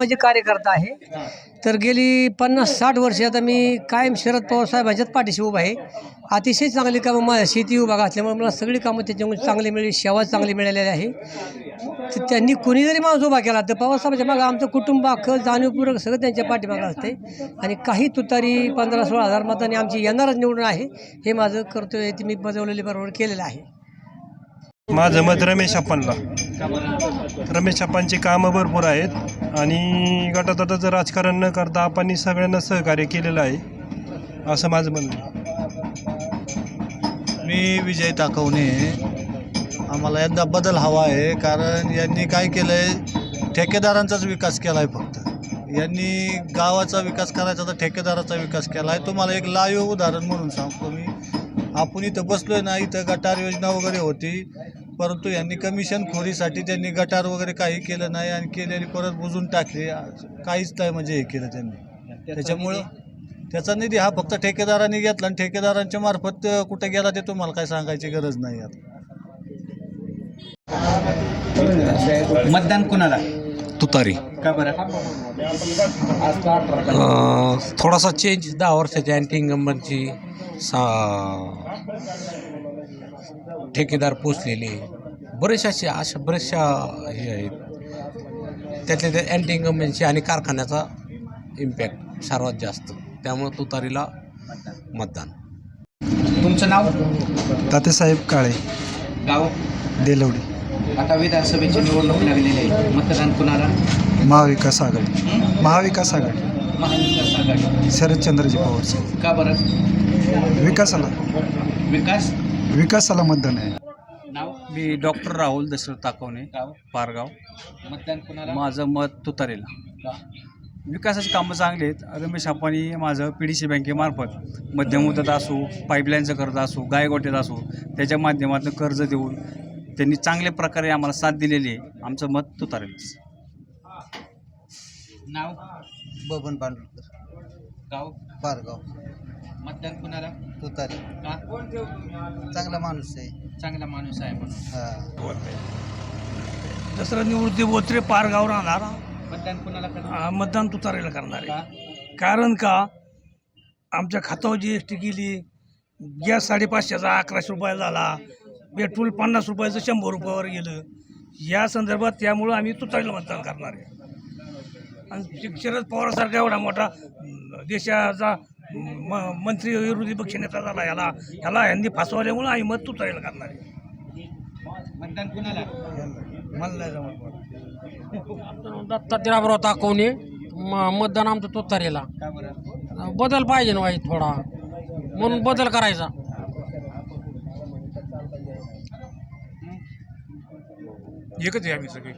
म्हणजे कार्यकर्ता आहे. तर गेली पन्नास साठ वर्षे आता मी कायम शरद पवार साहेबांच्याच पाठीशी उभा आहे. अतिशय चांगली कामं माझ्या शेती विभाग असल्यामुळे मला सगळी कामं त्याच्यामुळे चांगली मिळाली सेवा चांगली मिळालेली आहे. तर त्यांनी कुणी जरी माणूस उभा केला तर पवारसाहेबांच्या मागं आमचं कुटुंब अख्खं जाणीवपूर्वक सगळं त्यांच्या पाठीमागं असते आणि काही तुतारी पंधरा सोळा हजार मतांनी आमची येणारच निवडून आहे हे माझं कर्तव्य आहे ते मी बजावलेले बरोबर केलेलं आहे. माझं मत रमेश अप्पांना रमेश अप्पांची कामं भरपूर आहेत. आणि गटातटाचं राजकारण न करता आपण सगळ्यांना सहकार्य केलेलं आहे असं माझं म्हणणं मी विजय टाकवणे आम्हाला यंदा बदल हवा आहे कारण यांनी काय केलं आहे ठेकेदारांचाच विकास केला आहे फक्त. यांनी गावाचा विकास करायचा तर ठेकेदाराचा विकास केला आहे तुम्हाला एक लाईव्ह उदाहरण म्हणून सांगतो मी. आपण इथं बसलो आहे ना इथं गटार योजना वगैरे होती. परंतु यांनी कमिशन खोरीसाठी त्यांनी गटार वगैरे काही केलं नाही आणि केलेली परत बुजून टाकली. काहीच नाही म्हणजे हे केलं त्यांनी. त्याच्यामुळं त्याचा निधी हा फक्त ठेकेदारांनी घेतला आणि ठेकेदारांच्या मार्फत कुठे गेला ते तुम्हाला काय सांगायची गरज नाही आता. मतदान कोणाला? तुतारी. का बरं? अं, थोडासा चेंज दहा वर्षाच्या अँटी सा ठेकेदार पोचलेले. बरेचशा असे अशा बऱ्याचशा हे आहेत. त्यातल्या त्या अँटी आणि कारखान्याचा इम्पॅक्ट सर्वात जास्त. त्यामुळं तुतारीला मतदान. तुमचं नाव? तातेसाहेब काळे. गाव? देलवडी. आता विधानसभेची निवडणूक लागलेली आहे. मतदान कोणाला? महाविकास आघाडी. महाविकास आघाडी. महाविकास आघाडी. शरदचंद्रजी पवार का बरं? विकासाला. विकास? विकासाला मतदान आहे. नाव? मी डॉक्टर राहुल दशरथ ताकवणे गाव? पारगाव. मतदान कोणाला? माझं मत तुतारेला. का? विकासाची कामं चांगली आहेत. रमेश आप्पांनी माझं पी डी सी बँकेमार्फत मध्यम मुदत असो पाईपलाईनचं कर्ज असो गायगोट्यात असो त्याच्या माध्यमातून कर्ज देऊन त्यांनी चांगल्या प्रकारे आम्हाला साथ दिलेली आहे. आमचं मत तुतारेलच. नाव? बबन पांडुरकर गाव? पारगाव. मतदान कोणाला? तुतारी. का? चांगला माणूस आहे. चांगला माणूस आहे म्हणून. हा. दसरा निवृत्ती बोत्रे पारगाव राहणार. मतदान कोणाला करणार? मतदान तुतारीला करणार का? आहे कारण का? आमच्या खात्यावर जी एस टी गेली गॅस साडेपाचशेचा अकराशे रुपये झाला पेट्रोल पन्नास रुपयाचं शंभर रुपयावर गेलं. या संदर्भात त्यामुळं आम्ही तुतारीला मतदान करणार आहे. आणि शि- शरद पवारसारखा एवढा मोठा अं, देशाचा म मंत्री विरोधी पक्षनेता झाला याला याला यांनी फसवल्यामुळं आम्ही मत तुतारीला करणार आहे. मतदान कोणाला? मला दत्ता दिराबराव ताकवणे मतदान आमचं तुतारीला. बदल पाहिजे ना वाईट थोडा. म्हणून बदल करायचा. एकच आहे आम्ही सगळे.